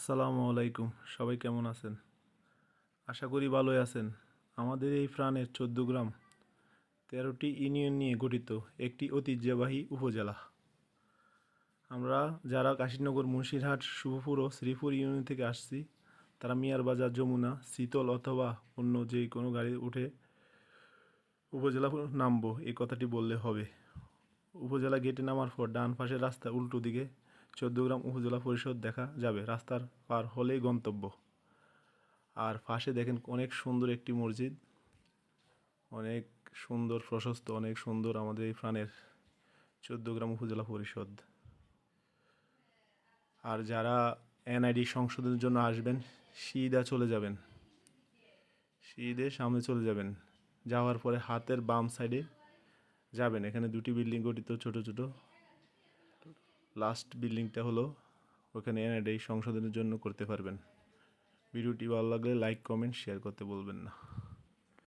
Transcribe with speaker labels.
Speaker 1: আসসালামু আলাইকুম। সবাই কেমন আছেন? আশা করি ভালোই আছেন। আমাদের এই প্রাণের চোদ্দ গ্রাম তেরোটি ইউনিয়ন নিয়ে গঠিত একটি ঐতিহ্যবাহী উপজেলা। আমরা যারা কাশীনগর মুন্সিরহাট, শুভপুর ও শ্রীপুর ইউনিয়ন থেকে আসছি, তারা মিয়ার বাজার, যমুনা, শীতল অথবা অন্য যে কোনো গাড়ি উঠে উপজেলা নামবো এই কথাটি বললে হবে। উপজেলা গেটে নামার পর ডান পাশের রাস্তা উল্টো দিকে চৌদ্দগ্রাম উপজেলা পরিষদ দেখা যাবে। রাস্তার পার হলেই গন্তব্য। আর পাশে দেখেন অনেক সুন্দর একটি মসজিদ। অনেক সুন্দর প্রশস্ত, অনেক সুন্দর আমাদের এই প্রাণের চৌদ্দগ্রাম উপজেলা পরিষদ। আর যারা এনআইডি সংশোধনের জন্য আসবেন সিদা চলে যাবেন। সিদে সামনে চলে যাবেন। যাওয়ার পরে হাতের বাম সাইডে যাবেন। এখানে দুটি বিল্ডিং গঠিত ছোট ছোট। লাস্ট বিল্ডিংটা হলো, ওখানে এনআইডি সংশোধনের জন্য করতে পারবেন। ভিডিওটি ভালো লাগলে লাইক কমেন্ট শেয়ার করতে বলবেন না।